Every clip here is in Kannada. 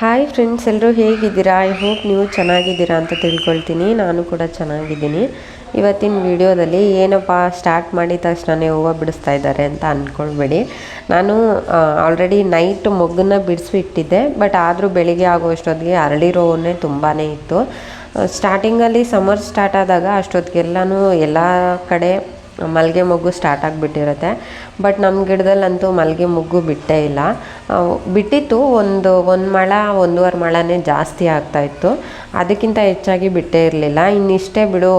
ಹಾಯ್ ಫ್ರೆಂಡ್ಸ್ ಎಲ್ಲರೂ ಹೇಗಿದ್ದೀರಾ? ಐ ಹೋಪ್ ನೀವು ಚೆನ್ನಾಗಿದ್ದೀರಾ ಅಂತ ತಿಳ್ಕೊಳ್ತೀನಿ. ನಾನು ಕೂಡ ಚೆನ್ನಾಗಿದ್ದೀನಿ. ಇವತ್ತಿನ ವಿಡಿಯೋದಲ್ಲಿ ಏನಪ್ಪ ಸ್ಟಾರ್ಟ್ ಮಾಡಿದ ತಕ್ಷಣವೇ ಹೂವು ಬಿಡಿಸ್ತಾ ಇದ್ದಾರೆ ಅಂತ ಅಂದ್ಕೊಳ್ಬೇಡಿ ನಾನು ಆಲ್ರೆಡಿ ನೈಟ್ ಮೊಗ್ಗನ್ನ ಬಿಡಿಸ್ಬಿಟ್ಟಿದ್ದೆ. ಬಟ್ ಆದರೂ ಬೆಳಿಗ್ಗೆ ಆಗುವಷ್ಟೊತ್ತಿಗೆ ಅರಳಿರೋ ಹೂವನ್ನೇ ತುಂಬಾ ಇತ್ತು. ಸ್ಟಾರ್ಟಿಂಗಲ್ಲಿ ಸಮ್ಮರ್ ಸ್ಟಾರ್ಟ್ ಆದಾಗ ಅಷ್ಟೊತ್ತಿಗೆಲ್ಲನೂ ಎಲ್ಲ ಕಡೆ ಮಲ್ಲಿಗೆ ಮೊಗ್ಗು ಸ್ಟಾರ್ಟ್ ಆಗಿಬಿಟ್ಟಿರುತ್ತೆ. ಬಟ್ ನಮ್ಮ ಗಿಡದಲ್ಲಂತೂ ಮಲ್ಲಿಗೆ ಮೊಗ್ಗು ಬಿಟ್ಟೇ ಇಲ್ಲ. ಬಿಟ್ಟಿತ್ತು. ಒಂದು ಒಂದು ಮಳ, ಒಂದೂವರೆ ಮಳನೇ ಜಾಸ್ತಿ ಆಗ್ತಾಯಿತ್ತು ಅದಕ್ಕಿಂತ ಹೆಚ್ಚಾಗಿ ಬಿಟ್ಟೇ ಇರಲಿಲ್ಲ. ಇನ್ನಿಷ್ಟೇ ಬಿಡು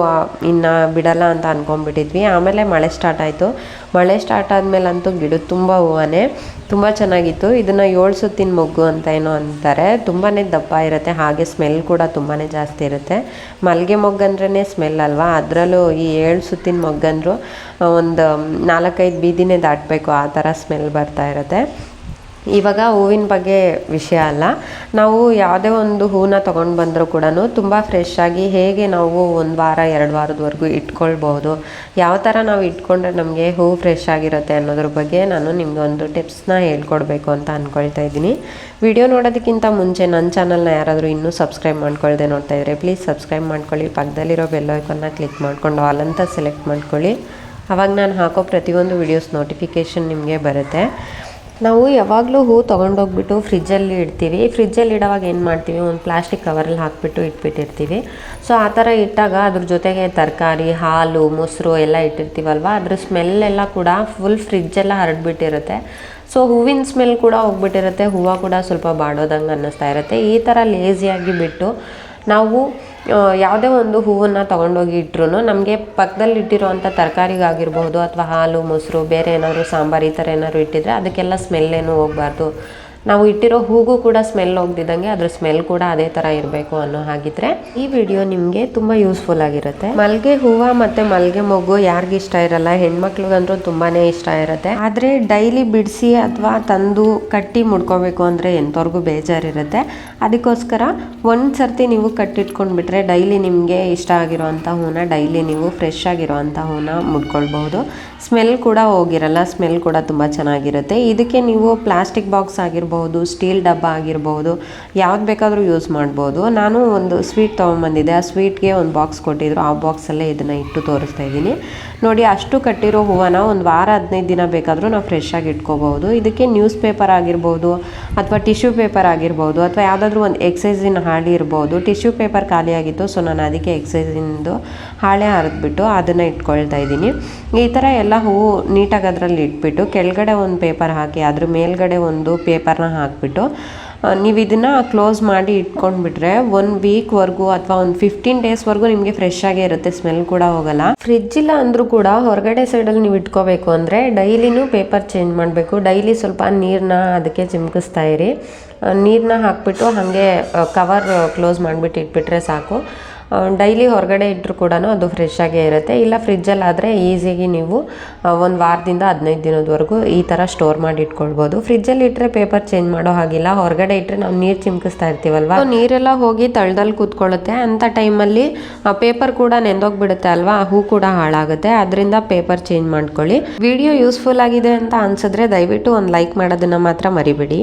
ಇನ್ನು ಬಿಡಲ್ಲ ಅಂತ ಅಂದ್ಕೊಂಡ್ಬಿಟ್ಟಿದ್ವಿ ಆಮೇಲೆ ಮಳೆ ಸ್ಟಾರ್ಟ್ ಆಯಿತು. ಮಳೆ ಸ್ಟಾರ್ಟ್ ಆದಮೇಲಂತೂ ಗಿಡದ ತುಂಬ ಹೂವನೇ. ತುಂಬ ಚೆನ್ನಾಗಿತ್ತು. ಇದನ್ನು ಏಳು ಸುತ್ತಿನ ಮೊಗ್ಗು ಅಂತ ಏನೋ ಅಂತಾರೆ. ತುಂಬಾ ದಪ್ಪ ಇರುತ್ತೆ. ಹಾಗೆ ಸ್ಮೆಲ್ ಕೂಡ ತುಂಬಾ ಜಾಸ್ತಿ ಇರುತ್ತೆ. ಮಲ್ಲಿಗೆ ಮೊಗ್ಗಂದ್ರೇ ಸ್ಮೆಲ್ ಅಲ್ವಾ? ಅದರಲ್ಲೂ ಈ ಏಳು ಸುತ್ತಿನ ಮೊಗ್ಗಂದ್ರು ಒಂದು ನಾಲ್ಕೈದು ಬೀದಿನೇ ದಾಟಬೇಕು. ಆ ಥರ ಸ್ಮೆಲ್ ಬರ್ತಾ ಇರುತ್ತೆ. ಇವಾಗ ಹೂವಿನ ಬಗ್ಗೆ ವಿಷಯ ಅಲ್ಲ. ನಾವು ಯಾವುದೇ ಒಂದು ಹೂವನ್ನ ತೊಗೊಂಡು ಬಂದರೂ ಕೂಡ ತುಂಬ ಫ್ರೆಶ್ ಆಗಿ ಹೇಗೆ ನಾವು ಒಂದು ವಾರ, ಎರಡು ವಾರದವರೆಗೂ ಇಟ್ಕೊಳ್ಬೋದು, ಯಾವ ಥರ ನಾವು ಇಟ್ಕೊಂಡ್ರೆ ನಮಗೆ ಹೂವು ಫ್ರೆಶ್ ಆಗಿರುತ್ತೆ ಅನ್ನೋದ್ರ ಬಗ್ಗೆ ನಾನು ನಿಮ್ಗೆ ಒಂದು ಟಿಪ್ಸ್ನ ಹೇಳ್ಕೊಡ್ಬೇಕು ಅಂತ ಅಂದ್ಕೊಳ್ತಾ ಇದ್ದೀನಿ. ವಿಡಿಯೋ ನೋಡೋದಕ್ಕಿಂತ ಮುಂಚೆ ನನ್ನ ಚಾನಲ್ನ ಯಾರಾದರೂ ಇನ್ನೂ ಸಬ್ಸ್ಕ್ರೈಬ್ ಮಾಡ್ಕೊಳ್ಳದೆ ನೋಡ್ತಾ ಇದ್ರೆ ಪ್ಲೀಸ್ ಸಬ್ಸ್ಕ್ರೈಬ್ ಮಾಡ್ಕೊಳ್ಳಿ. ಪಕ್ಕದಲ್ಲಿರೋ ಬೆಲ್ ಐಕನ್ನ ಕ್ಲಿಕ್ ಮಾಡಿಕೊಂಡು ಆಲ್ ಅಂತ ಸೆಲೆಕ್ಟ್ ಮಾಡ್ಕೊಳ್ಳಿ. ಅವಾಗ ನಾನು ಹಾಕೋ ಪ್ರತಿಯೊಂದು ವಿಡಿಯೋಸ್ ನೋಟಿಫಿಕೇಷನ್ ನಿಮಗೆ ಬರುತ್ತೆ. ನಾವು ಯಾವಾಗಲೂ ಹೂ ತೊಗೊಂಡೋಗ್ಬಿಟ್ಟು ಫ್ರಿಜ್ಜಲ್ಲಿ ಇಡ್ತೀವಿ. ಫ್ರಿಜ್ಜಲ್ಲಿ ಇಡೋವಾಗ ಏನು ಮಾಡ್ತೀವಿ? ಒಂದು ಪ್ಲಾಸ್ಟಿಕ್ ಕವರಲ್ಲಿ ಹಾಕಿಬಿಟ್ಟು ಇಟ್ಬಿಟ್ಟಿರ್ತೀವಿ. ಸೊ, ಆ ಥರ ಇಟ್ಟಾಗ ಅದ್ರ ಜೊತೆಗೆ ತರಕಾರಿ, ಹಾಲು, ಮೊಸರು ಎಲ್ಲ ಇಟ್ಟಿರ್ತೀವಲ್ವ? ಅದ್ರ ಸ್ಮೆಲ್ ಎಲ್ಲ ಕೂಡ ಫುಲ್ ಫ್ರಿಜ್ಜೆಲ್ಲ ಹರಡ್ಬಿಟ್ಟಿರುತ್ತೆ ಸೊ, ಹೂವಿನ ಸ್ಮೆಲ್ ಕೂಡ ಹೋಗ್ಬಿಟ್ಟಿರುತ್ತೆ. ಹೂವು ಕೂಡ ಸ್ವಲ್ಪ ಬಾಡೋದಂಗೆ ಅನ್ನಿಸ್ತಾ ಇರುತ್ತೆ. ಈ ಥರ ಲೇಸಿಯಾಗಿ ಬಿಟ್ಟು ನಾವು ಯಾವುದೇ ಒಂದು ಹೂವನ್ನು ತೊಗೊಂಡೋಗಿ ಇಟ್ರು ನಮಗೆ ಪಕ್ಕದಲ್ಲಿ ಇಟ್ಟಿರೋವಂಥ ತರಕಾರಿಗಾಗಿರ್ಬೋದು ಅಥವಾ ಹಾಲು, ಮೊಸರು, ಬೇರೆ ಏನಾದರೂ ಸಾಂಬಾರು ಈ ಥರ ಏನಾದ್ರು ಇಟ್ಟಿದ್ರೆ ಅದಕ್ಕೆಲ್ಲ ಸ್ಮೆಲ್ ಏನು ಹೋಗಬಾರ್ದು. ನಾವು ಇಟ್ಟಿರೋ ಹೂಗೂ ಕೂಡ ಸ್ಮೆಲ್ ಹೋಗ್ದಿದ್ದಂಗೆ ಅದ್ರ ಸ್ಮೆಲ್ ಕೂಡ ಅದೇ ಥರ ಇರಬೇಕು ಅನ್ನೋ ಹಾಗಿದ್ರೆ ಈ ವಿಡಿಯೋ ನಿಮಗೆ ತುಂಬ ಯೂಸ್ಫುಲ್ ಆಗಿರುತ್ತೆ. ಮಲ್ಗೆ ಹೂವು ಮತ್ತು ಮಲ್ಗೆ ಮೊಗ್ಗು ಯಾರಿಗಿಷ್ಟ ಇರಲ್ಲ, ಹೆಣ್ಮಕ್ಳಿಗಂದ್ರೂ ತುಂಬಾ ಇಷ್ಟ ಇರುತ್ತೆ. ಆದರೆ ಡೈಲಿ ಬಿಡಿಸಿ ಅಥವಾ ತಂದು ಕಟ್ಟಿ ಮುಡ್ಕೋಬೇಕು ಅಂದರೆ ಎಂಥವ್ರಿಗೂ ಬೇಜಾರಿರುತ್ತೆ. ಅದಕ್ಕೋಸ್ಕರ ಒಂದು ಸರ್ತಿ ನೀವು ಕಟ್ಟಿಟ್ಕೊಂಡ್ಬಿಟ್ರೆ ಡೈಲಿ ನಿಮಗೆ ಇಷ್ಟ ಆಗಿರೋವಂಥ ಹೂನ ಡೈಲಿ ನೀವು ಫ್ರೆಶ್ ಆಗಿರೋವಂಥ ಹೂನ ಮುಡ್ಕೊಳ್ಬಹುದು. ಸ್ಮೆಲ್ ಕೂಡ ಹೋಗಿರಲ್ಲ, ಸ್ಮೆಲ್ ಕೂಡ ತುಂಬ ಚೆನ್ನಾಗಿರುತ್ತೆ. ಇದಕ್ಕೆ ನೀವು ಪ್ಲಾಸ್ಟಿಕ್ ಬಾಕ್ಸ್ ಆಗಿರ್ಬೋದು ಸ್ಟೀಲ್ ಡಬ್ಬ ಆಗಿರ್ಬೋದು, ಯಾವ್ದು ಬೇಕಾದರೂ ಯೂಸ್ ಮಾಡ್ಬೋದು. ನಾನು ಒಂದು ಸ್ವೀಟ್ ತೊಗೊಂಬಂದಿದ್ದೆ. ಆ ಸ್ವೀಟ್ಗೆ ಒಂದು ಬಾಕ್ಸ್ ಕೊಟ್ಟಿದ್ರು. ಆ ಬಾಕ್ಸಲ್ಲೇ ಇದನ್ನು ಇಟ್ಟು ತೋರಿಸ್ತಾ ಇದ್ದೀನಿ. ನೋಡಿ, ಅಷ್ಟು ಕಟ್ಟಿರೋ ಹೂವನ ಒಂದು ವಾರ, ಹದಿನೈದು ದಿನ ಬೇಕಾದರೂ ನಾವು ಫ್ರೆಶ್ ಆಗಿ ಇಟ್ಕೋಬಹುದು. ಇದಕ್ಕೆ ನ್ಯೂಸ್ ಪೇಪರ್ ಆಗಿರ್ಬೋದು ಅಥವಾ ಟಿಶ್ಯೂ ಪೇಪರ್ ಆಗಿರ್ಬೋದು ಅಥವಾ ಯಾವುದಾದ್ರೂ ಒಂದು ಎಕ್ಸೈಸಿನ ಹಾಳೆ ಇರ್ಬೋದು. ಟಿಶ್ಯೂ ಪೇಪರ್ ಖಾಲಿಯಾಗಿತ್ತು ಸೊ ನಾನು ಅದಕ್ಕೆ ಎಕ್ಸೈಸಿಂದು ಹಾಳೆ ಹರಿದ್ಬಿಟ್ಟು ಅದನ್ನು ಇಟ್ಕೊಳ್ತಾ ಇದ್ದೀನಿ. ಈ ಥರ ಎಲ್ಲ ಹೂವು ನೀಟಾಗಿ ಅದರಲ್ಲಿ ಇಟ್ಬಿಟ್ಟು ಕೆಳಗಡೆ ಒಂದು ಪೇಪರ್ ಹಾಕಿ, ಅದ್ರ ಮೇಲ್ಗಡೆ ಒಂದು ಪೇಪರ್ನ ಹಾಕಿಬಿಟ್ಟು ನೀವು ಇದನ್ನು ಕ್ಲೋಸ್ ಮಾಡಿ ಇಟ್ಕೊಂಡ್ಬಿಟ್ರೆ ಒನ್ ವೀಕ್ವರೆಗೂ ಅಥವಾ ಒಂದು ಫಿಫ್ಟೀನ್ ಡೇಸ್ವರೆಗೂ ನಿಮಗೆ ಫ್ರೆಶ್ ಆಗೇ ಇರುತ್ತೆ ಸ್ಮೆಲ್ ಕೂಡ ಹೋಗಲ್ಲ. ಫ್ರಿಜ್ ಇಲ್ಲ ಅಂದರೂ ಕೂಡ ಹೊರಗಡೆ ಸೈಡಲ್ಲಿ ನೀವು ಇಟ್ಕೋಬೇಕು ಅಂದರೆ ಡೈಲಿನೂ ಪೇಪರ್ ಚೇಂಜ್ ಮಾಡಬೇಕು. ಡೈಲಿ ಸ್ವಲ್ಪ ನೀರನ್ನ ಅದಕ್ಕೆ ಚಿಮ್ಕಿಸ್ತಾ ಇರಿ. ನೀರನ್ನ ಹಾಕ್ಬಿಟ್ಟು ಹಾಗೆ ಕವರ್ ಕ್ಲೋಸ್ ಮಾಡಿಬಿಟ್ಟು ಇಟ್ಬಿಟ್ರೆ ಸಾಕು. ಡೈಲಿ ಹೊರಗಡೆ ಇಟ್ಟರೂ ಕೂಡ ಅದು ಫ್ರೆಶ್ ಆಗೇ ಇರುತ್ತೆ. ಇಲ್ಲ ಫ್ರಿಜ್ಜಲ್ಲಿ ಆದರೆ ಈಸಿಯಾಗಿ ನೀವು ಒಂದು ವಾರದಿಂದ ಹದಿನೈದು ದಿನದವರೆಗೂ ಈ ಥರ ಸ್ಟೋರ್ ಮಾಡಿ ಇಟ್ಕೊಳ್ಬೋದು. ಫ್ರಿಜ್ಜಲ್ಲಿ ಇಟ್ಟರೆ ಪೇಪರ್ ಚೇಂಜ್ ಮಾಡೋ ಹಾಗಿಲ್ಲ. ಹೊರಗಡೆ ಇಟ್ಟರೆ ನಾವು ನೀರು ಚಿಮ್ಕಿಸ್ತಾ ಇರ್ತೀವಲ್ವ? ನೀರೆಲ್ಲ ಹೋಗಿ ತಳದಲ್ಲಿ ಕೂತ್ಕೊಳ್ಳುತ್ತೆ. ಅಂಥ ಟೈಮಲ್ಲಿ ಪೇಪರ್ ಕೂಡ ನೆಂದೋಗ್ಬಿಡುತ್ತೆ ಅಲ್ವಾ? ಹೂ ಕೂಡ ಹಾಳಾಗುತ್ತೆ. ಅದರಿಂದ ಪೇಪರ್ ಚೇಂಜ್ ಮಾಡ್ಕೊಳ್ಳಿ. ವಿಡಿಯೋ ಯೂಸ್ಫುಲ್ ಆಗಿದೆ ಅಂತ ಅನ್ಸಿದ್ರೆ ದಯವಿಟ್ಟು ಒಂದು ಲೈಕ್ ಮಾಡೋದನ್ನ ಮಾತ್ರ ಮರಿಬೇಡಿ.